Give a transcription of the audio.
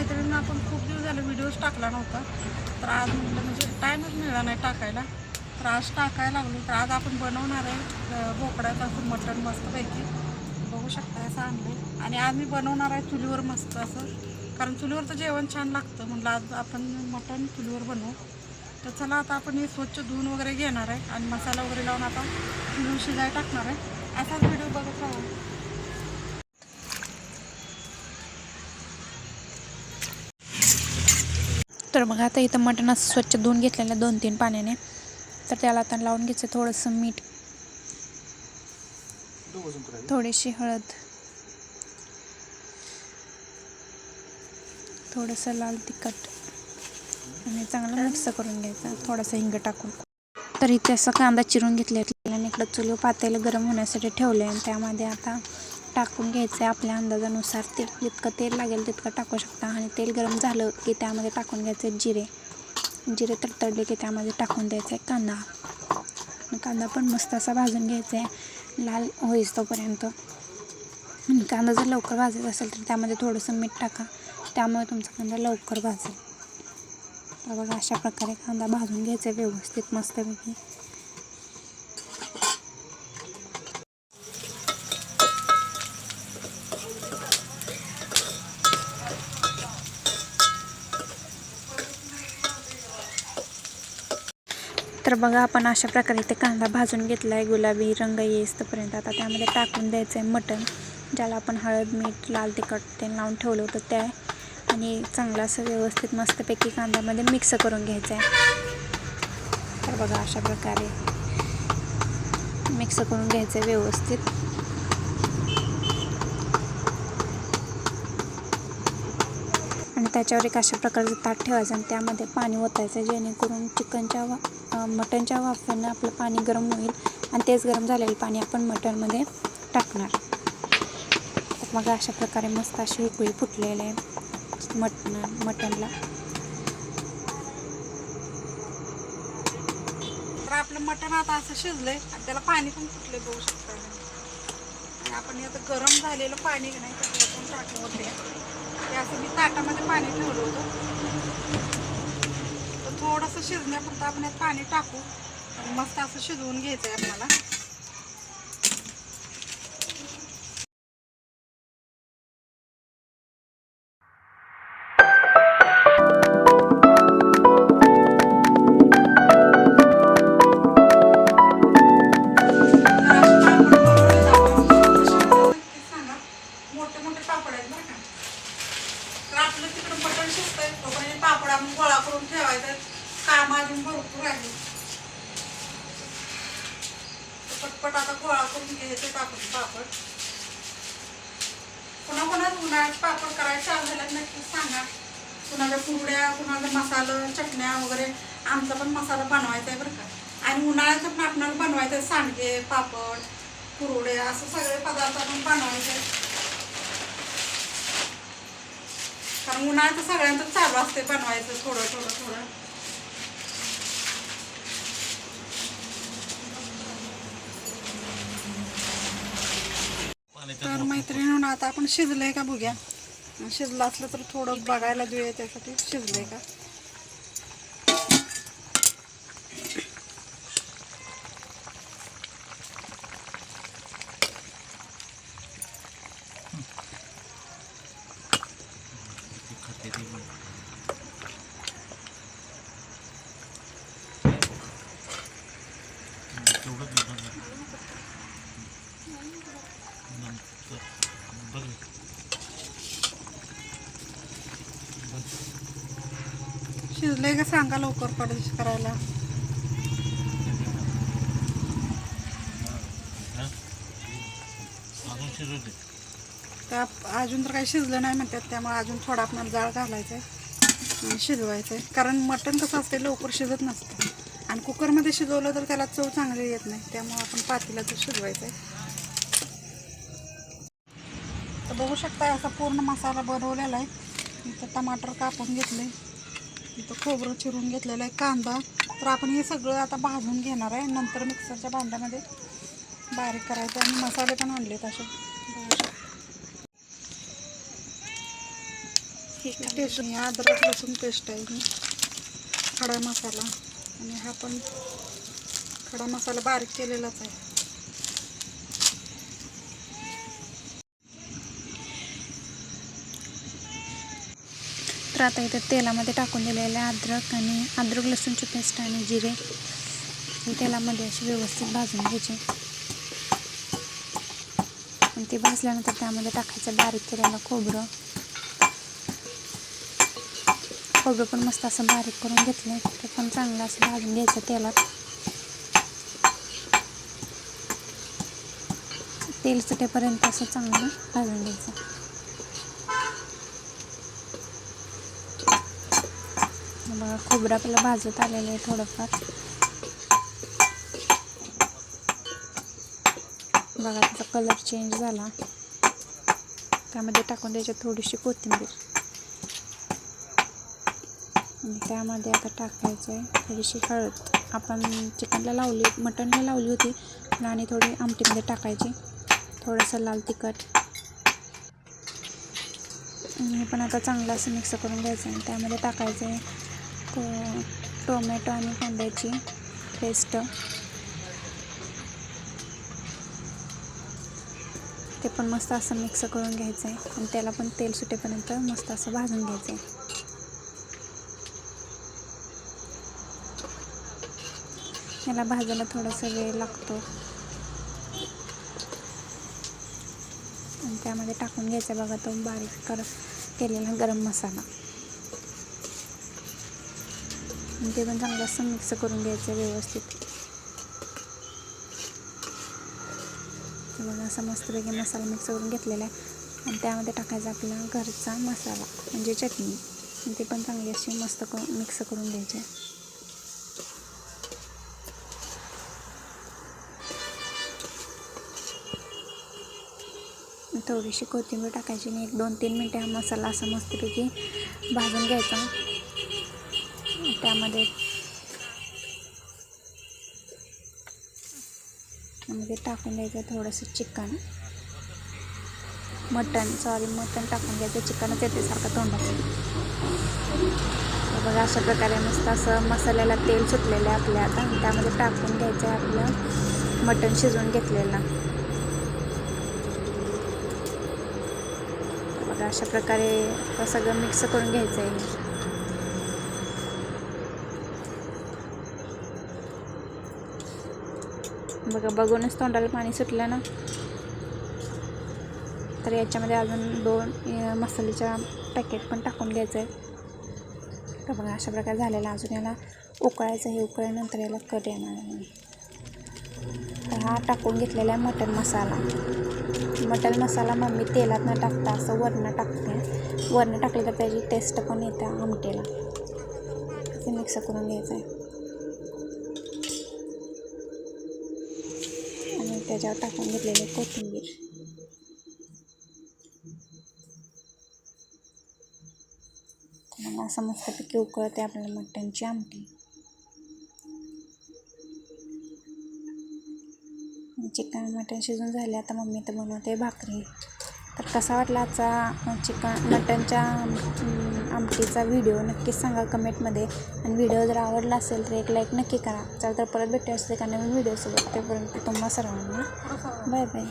मैत्रिणींना आपण खूप दिवस झाले व्हिडिओज टाकला नव्हता. तर आज म्हटलं म्हणजे टाईमच मिळाला नाही टाकायला. तर आज टाकायला लागलो. तर आज आपण बनवणार आहे अं, मटण मस्तपैकी. बघू शकता असं आणलं आणि आज मी बनवणार आहे चुलीवर मस्त असं. कारण चुलीवरचं जेवण छान लागतं. म्हटलं आज आपण मटण चुलीवर बनवू. तर चला आता आपण हे स्वच्छ धुवून वगैरे घेणार आहे. आणि मसाला वगैरे लावून आता चुलीवर शिजाय टाकणार आहे. असाच व्हिडिओ बघत राहू. तर मग आता इथं मटण असं स्वच्छ धुवून घेतलेलं दोन तीन पाण्याने. तर त्याला आता लावून घ्यायचं थोडंसं मीठ. थोडीशी हळद. थोडंसं लाल तिखट. आणि चांगलं मिक्स करून घ्यायचं थोडासा हिंग टाकून. तर इथे असं कांदा चिरून घेतलेला आणि इकडं चुली पातेलं गरम होण्यासाठी ठेवले आणि त्यामध्ये आता टाकून घ्यायचं आहे आपल्या अंदाजानुसार. तेल जितकं तेल लागेल तितकं टाकू शकता. आणि तेल गरम झालं की त्यामध्ये टाकून घ्यायचं आहे जिरे. जिरे तडतडले की त्यामध्ये टाकून द्यायचं आहे कांदा. आणि कांदा पण मस्त असा भाजून घ्यायचा आहे लाल होईस तोपर्यंत. आणि कांदा जर लवकर भाजायचा असेल तर त्यामध्ये थोडंसं मीठ टाका. त्यामुळे तुमचा कांदा लवकर भाजेल. तर बघा अशा प्रकारे कांदा भाजून घ्यायचा आहे व्यवस्थित मस्तपैकी. तर बघा आपण अशा प्रकारे ते कांदा भाजून घेतला आहे गुलाबी रंग येईस्तपर्यंत. आता त्यामध्ये टाकून द्यायचं आहे मटण ज्याला आपण हळद मीठ लाल तिखट ते लावून ठेवलं होतं त्या. आणि चांगलं असं व्यवस्थित मस्तपैकी कांद्यामध्ये मिक्स करून घ्यायचं आहे तर बघा अशा प्रकारे मिक्स करून घ्यायचं आहे व्यवस्थित. त्याच्यावर एक अशा प्रकारचं ताट ठेवायचं आणि त्यामध्ये पाणी ओतायचं जेणेकरून चिकनच्या वा मटनच्या मटणच्या वाफेनं आपलं पाणी गरम होईल आणि तेच गरम झालेलं पाणी आपण मटनमध्ये टाकणार. तर मग अशा प्रकारे मस्त अशी उकळी फुटलेले आहे. मटनला. तर आपलं मटण आता असं शिजलंय आणि त्याला पाणी पण फुटले बघू शकता आणि आपण हे आता गरम झालेलं पाणी नाही त्याच्यात पण टाकलं होते ते असं मी ताटामध्ये पाणी ठेवलं होतं. तर थोडंसं शिजण्यापुरतं आपण यात पाणी टाकू आणि मस्त असं शिजवून घ्यायचं आहे आपल्याला. पटपट आता गोळा करून घ्यायचे पापड पापड. पुन्हा पुन्हा उन्हाळ्यात पापड करायचे चालू झाल्यात नक्की सांगा. कुणाला कुरड्या कुणाला मसाला चटण्या वगैरे आमचा पण मसाला बनवायचा आहे बरं का. आणि उन्हाळ्याचं पण आपणाला बनवायचं आहे सांडगे पापड कुरडे असं सगळे पदार्थ आपण बनवायचे. कारण उन्हाळ्याचं सगळ्यांचं चालू असते बनवायचं थोडं थोडं थोडं तर मैत्रिणीनं आता आपण शिजलंय का बघूया. शिजलं असलं तर थोडं बघायला देऊया त्यासाठी. शिजलंय का? शिजलंय का सांगा लवकर पडेल करायला. त्या अजून तर काही शिजलं नाही म्हणतात त्यामुळे अजून थोडा आपल्याला जाळ घालायचा आहे आणि शिजवायचं आहे कारण मटण कसं असते लवकर शिजत नसतं. आणि कुकरमध्ये शिजवलं तर त्याला चव चांगली येत नाही त्यामुळे आपण पातीला तर शिजवायचं आहे तर बघू शकता असा पूर्ण मसाला बनवलेला आहे. इथं टमाटर कापून घेतले इथं खोबरं चिरून घेतलेलं आहे कांदा. तर आपण हे सगळं आता भाजून घेणार आहे. नंतर मिक्सरच्या भांड्यामध्ये बारीक करायचं आणि मसाले पण आणलेत असे. टेस्ट ही अद्रक लसूण पेस्ट आहे. ही खडा मसाला. आणि हा पण खडा मसाला बारीक केलेलाच आहे. तर आता इथं तेलामध्ये टाकून दिलेलं आहे अद्रक आणि अद्रक लसूणची पेस्ट आणि जिरे तेलामध्ये असे व्यवस्थित भाजून घ्यायचे. आणि ते भाजल्यानंतर त्यामध्ये टाकायचं बारीक केलेलं खोबरं. खोबरं पण मस्त असं बारीक करून घेतलं ते पण चांगलं असं भाजून घ्यायचं तेलात. तेल सुटेपर्यंत असं चांगलं भाजून घ्यायचं. बघा खोबरं आपल्याला भाजत आलेलं आहे थोडंफार. बघा त्याचा कलर चेंज झाला. त्यामध्ये टाकून त्याच्यात थोडीशी कोथिंबीर. आणि त्यामध्ये आता टाकायचं आहे थोडीशी हळद. आपण चिकनला लावली मटनला लावली होती पण आणि थोडी आमटीमध्ये टाकायची. थोडंसं लाल तिखट. आणि हे पण आता चांगलं असं मिक्स करून घ्यायचं आहे त्यामध्ये टाकायचं आहे तो टोमॅटो आणि कांद्याची पेस्ट. ते पण मस्त असं मिक्स करून घ्यायचं आहे आणि त्याला पण तेल सुटेपर्यंत मस्त असं भाजून घ्यायचं आहे याला भाजायला थोडासा वेळ लागतो. आणि त्यामध्ये टाकून घ्यायचा बघा तो बारीक कर केलेला गरम मसाला. ते पण चांगलं असं मिक्स करून घ्यायचं व्यवस्थित. बघा असा मस्तपैकी मसाला मिक्स करून घेतलेला आहे. आणि त्यामध्ये टाकायचा आपला घरचा मसाला म्हणजे चटणी. ते पण चांगली अशी मस्त करून मिक्स करून घ्यायची थोडीशी कोथिंबीर टाकायची आणि एक दोन तीन मिनटं हा मसाला असा मस्तपैकी भाजून घ्यायचा. त्यामध्ये. त्यामध्ये टाकून द्यायचं थोडंसं चिकन. मटन सॉरी मटन टाकून घ्यायचं चिकनच येते सारखं तोंडात बघा अशा प्रकारे मस्त असं मसाल्याला तेल सुटलेलं आहे आपल्या आता. त्यामध्ये टाकून घ्यायचं आहे आपलं मटण शिजवून घेतलेलं. बघा अशा प्रकारे सगळं मिक्स करून घ्यायचं आहे. बघा बघूनच तोंडाला पाणी सुटलं ना. तर याच्यामध्ये अजून दोन मसाल्याच्या पॅकेट पण टाकून घ्यायचं आहे तर बघा अशा प्रकारे झालेला अजून याला उकळायचं हे उकळल्यानंतर याला कट येणार तर हा टाकून घेतलेला आहे mutton masala. Mutton masala mummy तेलात न टाकता असं वरणं टाकते. वरणं टाकलं तर त्याची टेस्ट पण येते आमटेला. ते मिक्स करून घ्यायचं आहे त्याच्यावर टाकून घेतलेले कोथिंबीर. मग असं मस्तपैकी उकळते आपल्याला मटणची आमटी. चिकन मटण शिजून झाले आता मम्मी तर बनवते भाकरी. तर कसा वाटला आजचा चिकन मटणच्या अं, आमटीचा व्हिडिओ नक्कीच सांगा कमेंटमध्ये. आणि व्हिडिओ जर आवडला असेल तर एक लाईक नक्की करा. चला तर परत भेटू असते का नवीन व्हिडिओसोबत तोपर्यंत तुम्हा सर्वांना बाय बाय